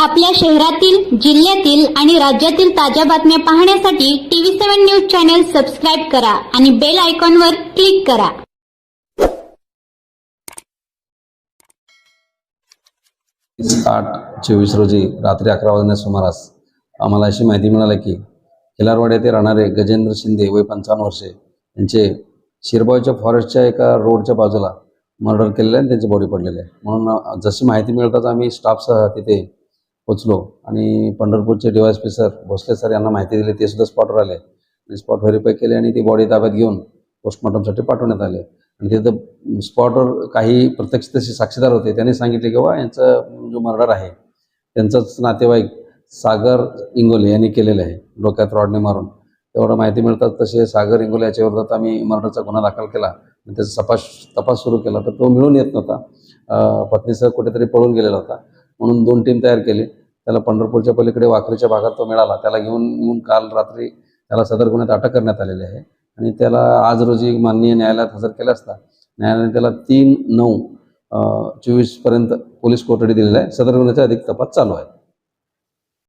आपल्या शहरातील जिल्ह्यातील आणि राज्यातील ताज्या बातम्या पाहण्यासाठी TV seven news channel subscribe करा आणि बेल आयकॉनवर क्लिक करा. आठ चोवीस रोजी रात्री अकरा वाजण्याच्या सुमारास आम्हाला अशी माहिती मिळाली की खिलारवाड येथे राहणारे गजेंद्र शिंदे वय पंचावन्न वर्षे यांचे शिरबावच्या फॉरेस्टच्या एका रोडच्या बाजूला मर्डर केलेलं आहे आणि त्यांची बॉडी पडलेली आहे. म्हणून जशी माहिती मिळताच आम्ही स्टाफसह तिथे पोचलो आणि पंढरपूरचे D P sir Bhosale sir यांना माहिती दिली ते सुद्धा स्पॉटवर आले. आणि स्पॉट व्हेरीफाय केले आणि ती बॉडी ताब्यात घेऊन पोस्टमॉर्टमसाठी पाठवण्यात आले. आणि तिथं स्पॉटवर काही प्रत्यक्ष तसे साक्षीदार होते. त्यांनी सांगितले की बा यांचं जो मर्डर आहे त्यांचाच नातेवाईक सागर इंगोले यांनी केलेलं आहे डोक्यात रॉडने मारून. तेवढं माहिती मिळतात तसे सागर इंगोले याच्या विरोधात आम्ही मर्डरचा गुन्हा दाखल केला आणि त्याचा तपास तपास सुरू केला. तर तो मिळून येत नव्हता. पत्नीसह कुठेतरी पळून गेलेला होता. म्हणून दोन टीम तयार केली. त्याला पंढरपूरच्या पलीकडे वाखरीच्या भागात तो मिळाला. त्याला घेऊन येऊन काल रात्री त्याला सदर गुन्ह्यात अटक करण्यात आलेली आहे. आणि त्याला आज रोजी माननीय न्यायालयात हजर केलं असता. न्यायालयाने त्याला तीन नऊ चोवीसपर्यंत पोलीस कोठडी दिलेली आहे. सदर गुन्ह्याचा अधिक तपास चालू आहे.